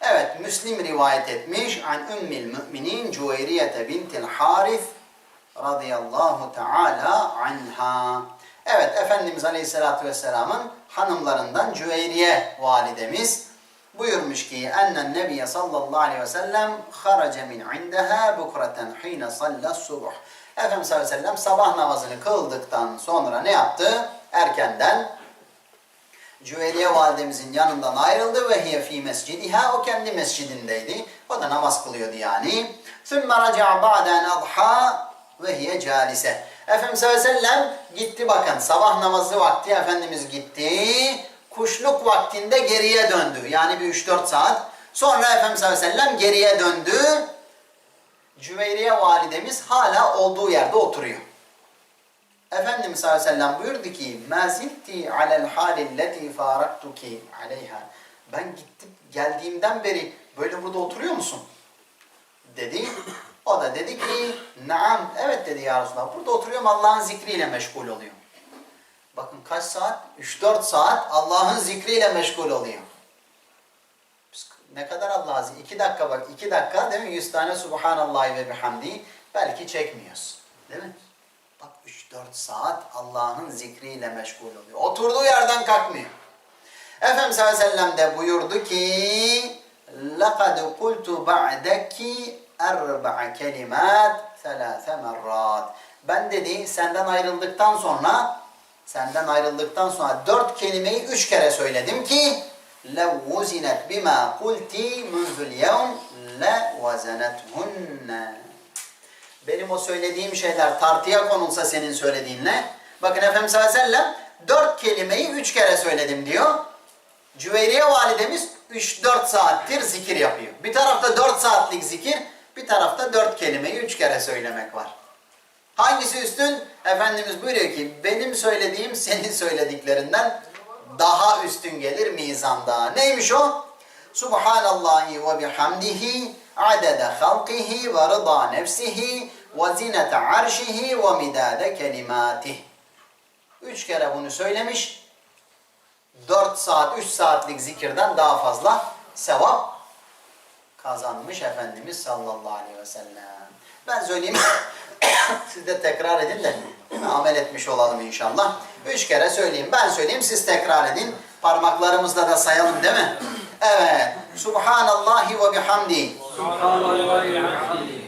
Evet, Müslim rivayet etmiş. An ümmil müminin Cüveyriyete bintil Harif radıyallahu teala anha. Evet, Efendimiz Aleyhisselatü Vesselam'ın hanımlarından Cüveyriye validemiz buyurmuş ki ennen nebiye sallallahu aleyhi ve sellem harace min indeha bukreten hine sallas subuh. Efendimiz sallallahu aleyhi ve sellem sabah namazını kıldıktan sonra ne yaptı? Erkenden Cüveyriye validemizin yanından ayrıldı ve hiye fi mescidiha o kendi mescidindeydi. O da namaz kılıyordu yani. Sümme raca'a ba'den adha ve hiye calise. Efendimiz sallallahu aleyhi ve sellem gitti bakın sabah namazı vakti Efendimiz gitti. Kuşluk vaktinde geriye döndü. Yani bir 3-4 saat. Sonra Efendimiz sallallahu aleyhi ve sellem geriye döndü. Cüveyriye validemiz hala olduğu yerde oturuyor. Efendimiz sallallahu aleyhi ve sellem buyurdu ki مَا alel halilleti faraktuki aleyha Ben gittim geldiğimden beri böyle burada oturuyor musun? Dedi. O da dedi ki naam evet dedi ya Resulallah. Burada oturuyorum Allah'ın zikriyle meşgul oluyorum. Bakın kaç saat? 3-4 saat Allah'ın zikriyle meşgul oluyor. Ne kadar Allah'a zikri? 2 dakika bak 2 dakika değil mi? 100 tane Subhanallah ve bihamdi belki çekmiyoruz. Değil mi? Bak 3-4 saat Allah'ın zikriyle meşgul oluyor. Oturduğu yerden kalkmıyor. Efendimiz sallallahu aleyhi ve sellem de buyurdu ki لَقَدْ قُلْتُ بَعْدَكِ اَرْبَعَ كَلِمَاتٍ ثَلَاثَ مَرَّاتٍ Ben dedi senden ayrıldıktan sonra senden ayrıldıktan sonra dört kelimeyi üç kere söyledim ki لَوْ وُزِنَتْ بِمَا قُلْتِ مُنْذُ الْيَوْمِ لَوَزَنَتْهُنَّ benim o söylediğim şeyler tartıya konulsa senin söylediğinle. Bakın Efendimiz sallallahu dört kelimeyi üç kere söyledim diyor. Cüveyriye validemiz 3-4 saattir zikir yapıyor. Bir tarafta 4 saatlik zikir, bir tarafta 4 kelimeyi 3 kere söylemek var. Hangisi üstün? Efendimiz buyuruyor ki benim söylediğim senin söylediklerinden daha üstün gelir mizanda. Neymiş o? Subhanallahi ve bihamdihi adede halqihi ve rıda nefsihi ve zinete arşihi ve midade kelimatih. Üç kere bunu söylemiş. 4 saat, 3 saatlik zikirden daha fazla sevap kazanmış Efendimiz sallallahu aleyhi ve sellem. Ben söyleyeyim, siz de tekrar edin de amel etmiş olalım inşallah. Üç kere söyleyeyim, ben söyleyeyim, siz tekrar edin. Parmaklarımızla da sayalım değil mi? Evet. Subhanallahi ve bihamdi. سبحان الله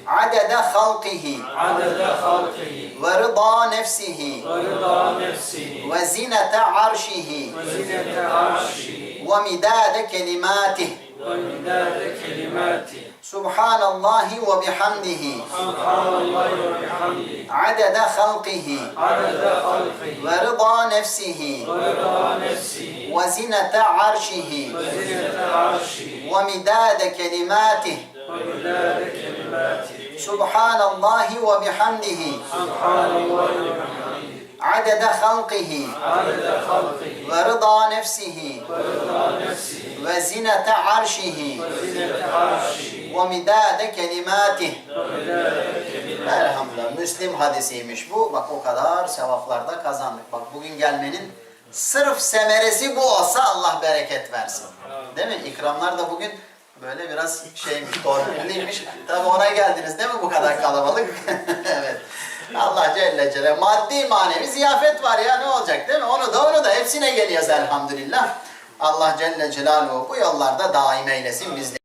عدد خلقه. عدد خلقه. ورضا نفسه. ورضا نفسه. وزنة عرشه. وزنة عرشه. ومداد كلماته. ومداد كلماته. سبحان الله وبحمده. سبحان الله وبحمده. عدد خلقه. عدد خلقه. ورضا نفسه. ورضا نفسه. وزنة عرشه. وزنة عرشه. ومداد كلماته. Ve midade kelimati. سبحان الله وبحمده Subhanallah ve bihamdihi. عدد خلقه Adede halkihi. ورضا نفسه Ve rıda nefsihi. وزنة عرشه Ve zinete arşihi. ومداد كلماته Ve midade kelimati. Elhamdülillah. Müslim hadisiymiş bu. Bak o kadar sevaplarda kazandık. Bak bugün gelmenin sırf semeresi bu olsa Allah bereket versin. Değil mi? İkramlar da bugün böyle biraz şeymiş, torpilliymiş. Tabi ona geldiniz değil mi bu kadar kalabalık? evet. Allah Celle Celle. Maddi manevi ziyafet var ya ne olacak değil mi? Onu da onu da hepsine geliyoruz elhamdülillah. Allah Celle Celaluhu bu yollarda daim eylesin bizleri.